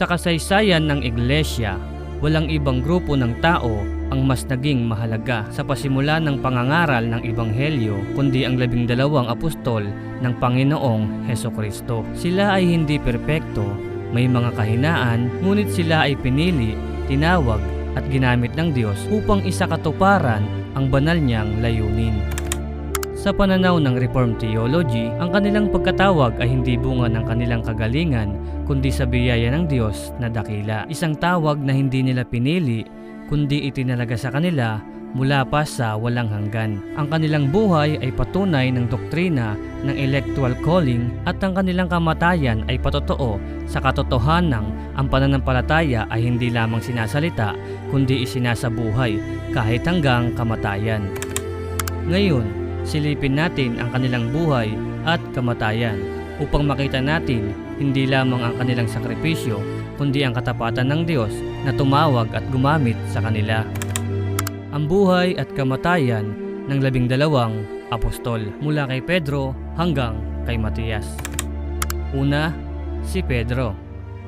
Sa kasaysayan ng iglesia, walang ibang grupo ng tao ang mas naging mahalaga sa pasimula ng pangangaral ng Ebanghelyo kundi ang labing dalawang apostol ng Panginoong Heso Kristo. Sila ay hindi perpekto, may mga kahinaan, ngunit sila ay pinili, tinawag at ginamit ng Diyos upang isakatuparan ang banal niyang layunin. Sa pananaw ng Reformed Theology, ang kanilang pagkatawag ay hindi bunga ng kanilang kagalingan, kundi sa biyaya ng Diyos na dakila. Isang tawag na hindi nila pinili, kundi itinalaga sa kanila mula pa sa walang hanggan. Ang kanilang buhay ay patunay ng doktrina ng electoral calling at ang kanilang kamatayan ay patotoo sa katotohanan ang pananampalataya ay hindi lamang sinasalita kundi isinasabuhay kahit hanggang kamatayan. Ngayon, silipin natin ang kanilang buhay at kamatayan upang makita natin hindi lamang ang kanilang sakripisyo kundi ang katapatan ng Diyos na tumawag at gumamit sa kanila. Ang buhay at kamatayan ng labing dalawang apostol mula kay Pedro hanggang kay Matias. Una, si Pedro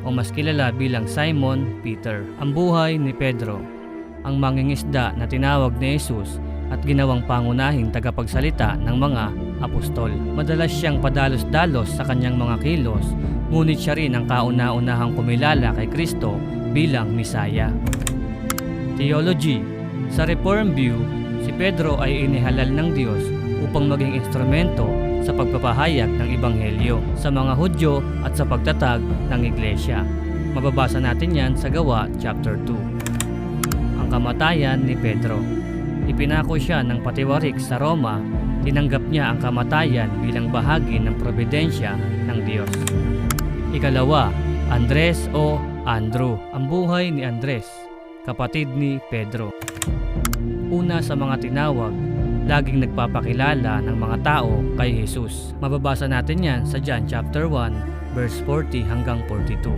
o mas kilala bilang Simon Peter. Ang buhay ni Pedro, ang mangingisda na tinawag ni Jesus at ginawang pangunahing tagapagsalita ng mga apostol. Madalas siyang padalos-dalos sa kanyang mga kilos, ngunit siya rin ang kauna-unahang kumilala kay Kristo bilang Misaya. Theology Sa Reform View, si Pedro ay inihalal ng Diyos upang maging instrumento sa pagpapahayag ng Ebanghelyo sa mga Hudyo at sa pagtatag ng Iglesia. Mababasa natin yan sa Gawa chapter 2. Ang kamatayan ni Pedro. Ipinako siya ng patiwarik sa Roma, tinanggap niya ang kamatayan bilang bahagi ng probidensya ng Diyos. Ikalawa, Andres o Andrew. Ang buhay ni Andres, kapatid ni Pedro. Una sa mga tinawag, laging nagpapakilala ng mga tao kay Jesus. Mababasa natin yan sa John chapter 1, verse 40 hanggang 42.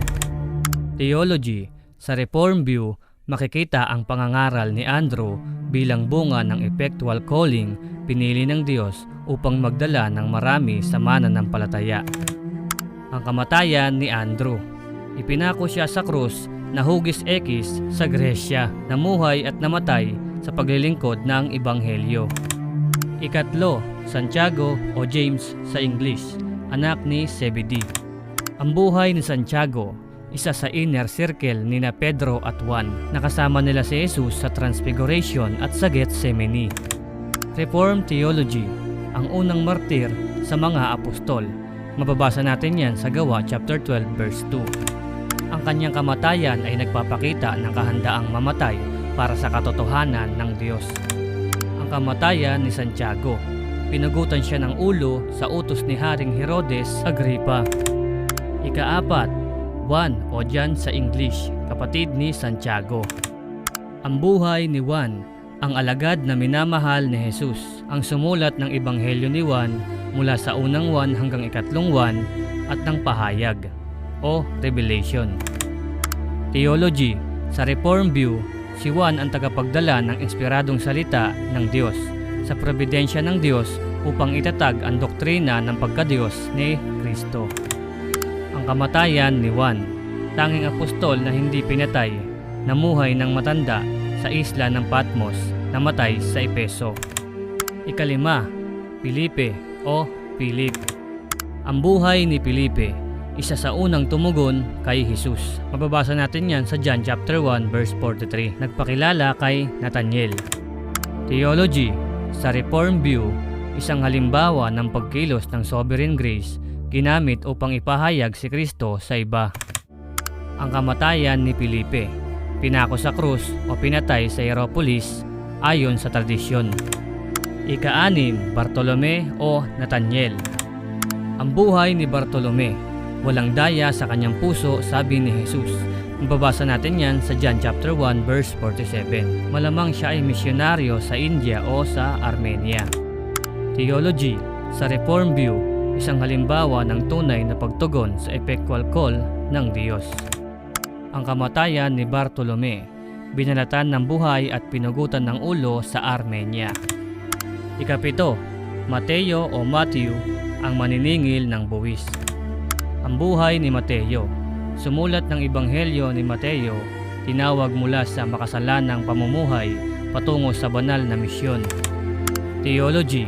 Theology, sa Reform View, makikita ang pangangaral ni Andrew bilang bunga ng effectual calling pinili ng Diyos upang magdala ng marami sa mananampalataya. Ang kamatayan ni Andrew. Ipinako siya sa krus na hugis ekis sa Gresya, namuhay at namatay sa paglilingkod ng Ebanghelyo. Ikatlo, Santiago o James sa English, anak ni Zebedee. Ang buhay ni Santiago, isa sa inner circle ni na Pedro at Juan. Nakasama nila si Jesus sa Transfiguration at sa Gethsemane. Reformed Theology, ang unang martir sa mga apostol. Mababasa natin yan sa Gawa chapter 12 verse 2. Ang kanyang kamatayan ay nagpapakita ng kahandaang mamatay para sa katotohanan ng Diyos. Ang kamatayan ni Santiago. Pinagutan siya ng ulo sa utos ni Haring Herodes Agripa. Ikaapat, Juan o Jan sa English, kapatid ni Santiago. Ang buhay ni Juan, ang alagad na minamahal ni Jesus, ang sumulat ng Ebanghelyo ni Juan mula sa unang Juan hanggang ikatlong Juan at ng pahayag o revelation. Theology, sa Reform View, si Juan ang tagapagdala ng inspiradong salita ng Diyos sa providensya ng Diyos upang itatag ang doktrina ng pagkadiyos ni Kristo. Ang kamatayan ni Juan, tanging apostol na hindi pinatay, namuhay ng matanda sa isla ng Patmos, namatay sa Epeso. Ikalima, Filipe o Philip. Ang buhay ni Filipe, isa sa unang tumugon kay Jesus. Mababasa natin yan sa John chapter 1 verse 43. Nagpakilala kay Nathaniel. Theology, sa Reform View, isang halimbawa ng pagkilos ng sovereign grace ginamit upang ipahayag si Kristo sa iba. Ang kamatayan ni Felipe, pinako sa krus o pinatay sa Hieropolis ayon sa tradisyon. Ika-anim, Bartolome o Nathaniel. Ang buhay ni Bartolome, walang daya sa kanyang puso, sabi ni Jesus. Mababasa natin yan sa John chapter 1 verse 47. Malamang siya ay misyonaryo sa India o sa Armenia. Theology, sa Reform View, isang halimbawa ng tunay na pagtugon sa effectual call ng Diyos. Ang kamatayan ni Bartolome, binalatan ng buhay at pinugutan ng ulo sa Armenia. Ikapito, Mateo o Matthew, ang maniningil ng buwis. Ang buhay ni Mateo, sumulat ng Ebanghelyo ni Mateo, tinawag mula sa makasalanang pamumuhay patungo sa banal na misyon. Theology,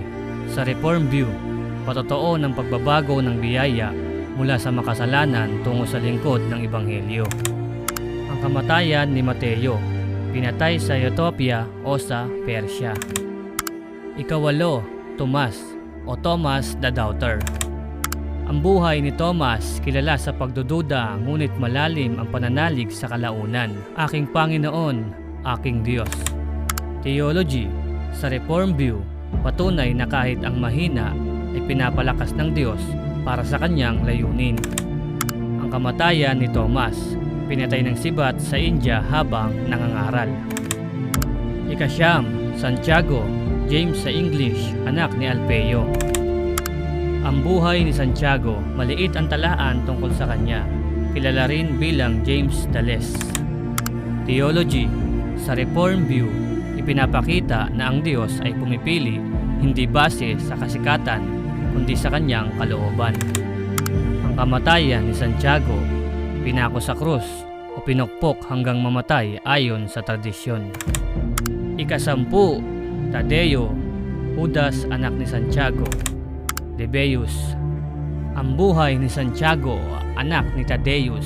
sa Reform View, patotoo ng pagbabago ng biyaya mula sa makasalanan tungo sa lingkod ng Ebanghelyo. Ang kamatayan ni Mateo, pinatay sa Ethiopia o sa Persia. Ikawalo, Tomas o Thomas the Doubter. Ang buhay ni Thomas kilala sa pagdududa ngunit malalim ang pananalig sa kalaunan. Aking Panginoon, aking Diyos. Theology, sa Reform View, patunay na kahit ang mahina ay pinapalakas ng Diyos para sa kanyang layunin. Ang kamatayan ni Thomas, pinatay ng sibat sa India habang nangangaral. Ikasyam, Santiago, James sa English, anak ni Alpeo. Ang buhay ni Santiago, maliit ang talaan tungkol sa kanya. Kilala rin bilang James Dales. Theology, sa Reform View, ipinapakita na ang Diyos ay pumipili hindi base sa kasikatan kundi sa kanyang kalooban. Ang kamatayan ni Santiago, pinako sa krus o pinokpok hanggang mamatay ayon sa tradisyon. Ikasampu, Tadeo, Judas anak ni Santiago, Debeus. Ang buhay ni Santiago, anak ni Tadeus.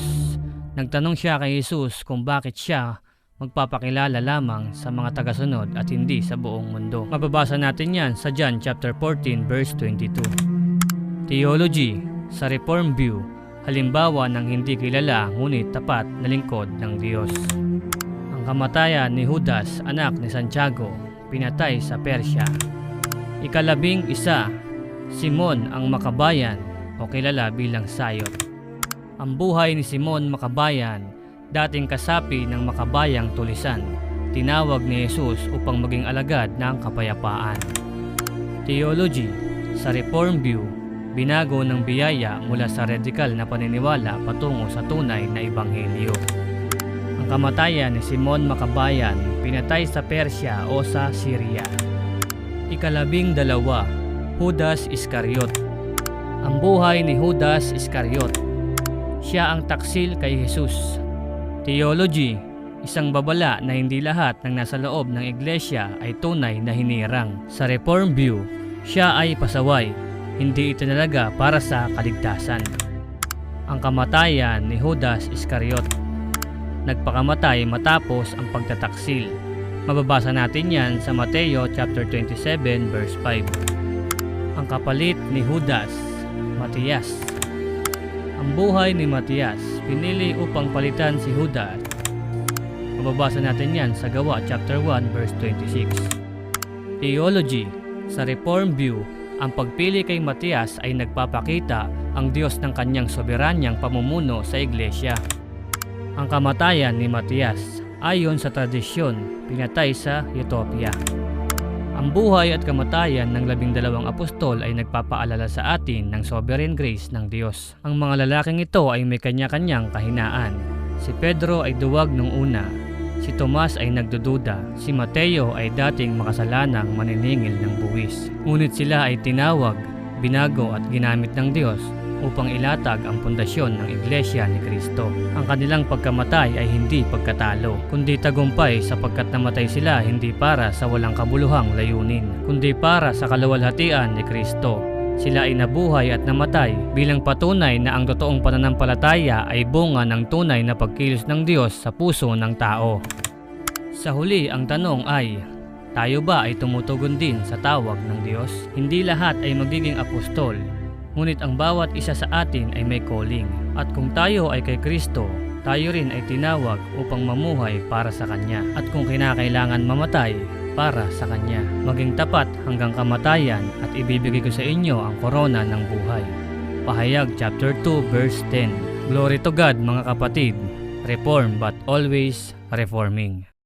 Nagtanong siya kay Jesus kung bakit siya magpapakilala lamang sa mga tagasunod at hindi sa buong mundo. Mababasa natin yan sa John chapter 14 verse 22. Theology sa Reform View, halimbawa ng hindi kilala ngunit tapat na lingkod ng Diyos. Ang kamatayan ni Judas, anak ni Santiago, pinatay sa Persya. Ikalabing isa, Simon ang Makabayan o kilala bilang Sayot. Ang buhay ni Simon Makabayan, dating kasapi ng Makabayang Tulisan, tinawag ni Jesus upang maging alagad ng kapayapaan. Theology sa Reform View, binago ng biyaya mula sa radikal na paniniwala patungo sa tunay na ebanghelyo. Ang kamatayan ni Simon Makabayan, pinatay sa Persya o sa Syria. Ikalabing dalawa, Judas Iscariot. Ang buhay ni Judas Iscariot. Siya ang taksil kay Jesus. Theology, isang babala na hindi lahat ng nasa loob ng iglesia ay tunay na hinirang. Sa Reform View, siya ay pasaway, hindi itinalaga para sa kaligtasan. Ang kamatayan ni Judas Iscariot. Nagpakamatay matapos ang pagtataksil. Mababasa natin yan sa Mateo chapter 27 verse 5. Ang kapalit ni Judas, Matias. Ang buhay ni Matias, pinili upang palitan si Judas. Mababasa natin yan sa Gawa chapter 1 verse 26. Theology, sa Reform View, ang pagpili kay Matias ay nagpapakita ang Diyos ng kanyang soberanyang pamumuno sa iglesia. Ang kamatayan ni Matias, ayon sa tradisyon, pinatay sa Ethiopia. Ang buhay at kamatayan ng labing dalawang apostol ay nagpapaalala sa atin ng sovereign grace ng Diyos. Ang mga lalaking ito ay may kanya-kanyang kahinaan. Si Pedro ay duwag nung una. Si Tomas ay nagdududa. Si Mateo ay dating makasalanang maniningil ng buwis. Ngunit sila ay tinawag, binago at ginamit ng Diyos upang ilatag ang pundasyon ng Iglesia ni Kristo. Ang kanilang pagkamatay ay hindi pagkatalo, kundi tagumpay sapagkat namatay sila hindi para sa walang kabuluhang layunin, kundi para sa kaluwalhatian ni Kristo. Sila ay nabuhay at namatay bilang patunay na ang totoong pananampalataya ay bunga ng tunay na pagkilos ng Diyos sa puso ng tao. Sa huli, ang tanong ay, tayo ba ay tumutugon din sa tawag ng Diyos? Hindi lahat ay magiging apostol, ngunit ang bawat isa sa atin ay may calling. At kung tayo ay kay Kristo, tayo rin ay tinawag upang mamuhay para sa Kanya. At kung kinakailangan mamatay, para sa Kanya. Maging tapat hanggang kamatayan at ibibigay ko sa inyo ang korona ng buhay. Pahayag chapter 2 verse 10 Glory to God mga kapatid, reform but always reforming.